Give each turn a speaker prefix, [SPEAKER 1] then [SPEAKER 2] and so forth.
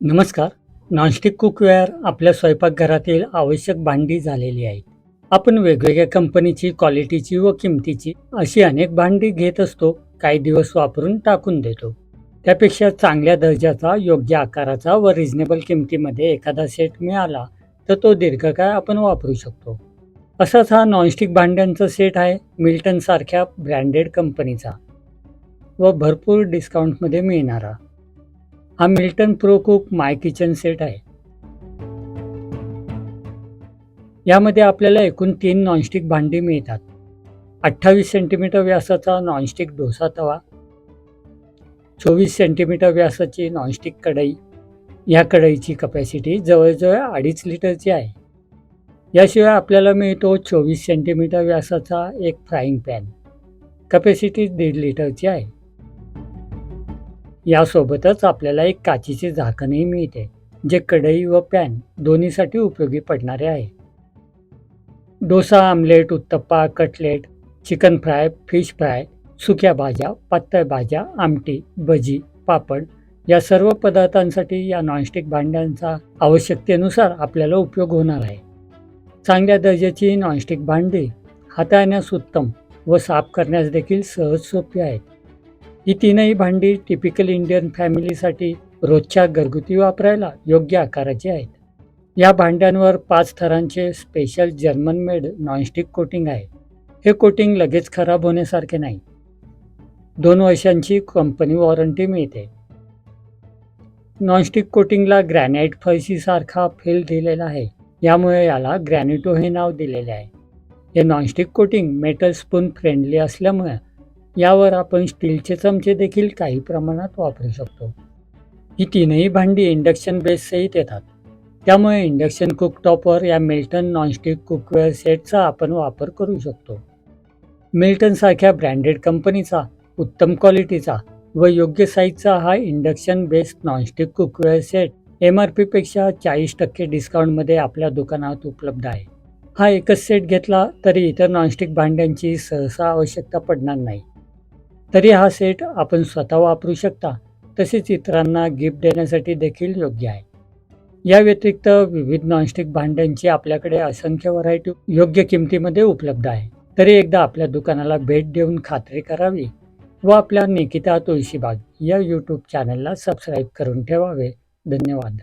[SPEAKER 1] नमस्कार. Nonstick cookware आपल्या स्वयंपाकघरातील आवश्यक भांडी झालेली आहेत. आपण वेगवेगळ्या कंपनीची क्वालिटीची व किमतीची अशी अनेक भांडी घेत असतो काही दिवस वापरून टाकून देतो. त्यापेक्षा चांगल्या दर्जाचा योग्य आकाराचा व रिझनेबल किमतीमध्ये एखादा सेट मिळाला तर तो दीर्घकाळ आपण वापरू शकतो. असाच हा नॉनस्टिक भांड्यांचा सेट आहे मिल्टनसारख्या ब्रँडेड कंपनीचा व भरपूर डिस्काउंटमध्ये मिळणारा. हा Milton pro cook my kitchen set आहे. यामध्ये आपल्याला एकूण तीन नॉनस्टिक भांडी मिळतात. अठ्ठावीस सेंटीमीटर व्यासाचा नॉनस्टिक डोसा तवा चोवीस सेंटीमीटर व्यासाची नॉनस्टिक कढई या कढईची कपॅसिटी जवळजवळ अडीच लिटरची आहे. याशिवाय आपल्याला मिळतो चोवीस सेंटीमीटर व्यासाचा एक फ्राईंग पॅन कपॅसिटी दीड लिटरची आहे. यासोबतच आपल्याला एक काचीचे झाकणही मिळते जे कढई व पॅन दोन्हीसाठी उपयोगी पडणारे आहे. Dosa omelette uttappa cutlet chicken fry fish fry सुक्या भाज्या पातळ भाज्या आमटी भजी पापड या सर्व पदार्थांसाठी या नॉनस्टिक भांड्यांचा आवश्यकतेनुसार आपल्याला उपयोग होणार आहे. चांगल्या दर्जाची नॉनस्टिक भांडी हाताळण्यास उत्तम व साफ करण्यास देखील सहज सोपी आहेत. ही तीनही भांडी टिपिकल इंडियन फॅमिलीसाठी रोजच्या घरगुती वापरायला योग्य आकाराची आहेत. या भांड्यांवर पाच थरांचे special German made nonstick coating आहे. हे कोटिंग लगेच खराब होण्यासारखे नाही. दोन वर्षांची कंपनी वॉरंटी मिळते. नॉनस्टिक कोटिंगला ग्रॅनाइट फळशीसारखा फेल दिलेला आहे. यामुळे याला ग्रॅनिटो हे नाव दिलेले आहे. हे nonstick coating metal spoon friendly असल्यामुळे यावर आपण स्टीलचे चमचे देखील काही प्रमाणात वापरू शकतो. ही तीनही भांडी इंडक्शन बेससहित येतात. त्यामुळे इंडक्शन कुकटॉपवर या मिल्टन नॉनस्टिक कुकवेअर सेटचा आपण वापर करू शकतो. मिल्टनसारख्या ब्रँडेड कंपनीचा उत्तम क्वालिटीचा व योग्य साईजचा हा induction based nonstick cookware set M R पीपेक्षा चाळीस टक्के डिस्काउंटमध्ये आपल्या दुकानात उपलब्ध आहे. हा एकच सेट घेतला तरी इतर नॉनस्टिक भांड्यांची सहसा आवश्यकता पडणार नाही. तरी हा सेट आपण स्वतः वापरू शकता. तसेच इतरांना गिफ्ट देण्यासाठी देखील योग्य आहे. या व्यतिरिक्त विविध नॉनस्टिक भांड्यांची आपल्याकडे असंख्य व्हरायटी योग्य किमतीमध्ये उपलब्ध आहे. तरी एकदा आपल्या दुकानाला भेट देऊन खात्री करावी व आपल्या निकिता तुळशीबाग या यूट्यूब चॅनलला सबस्क्राईब करून ठेवावे. धन्यवाद.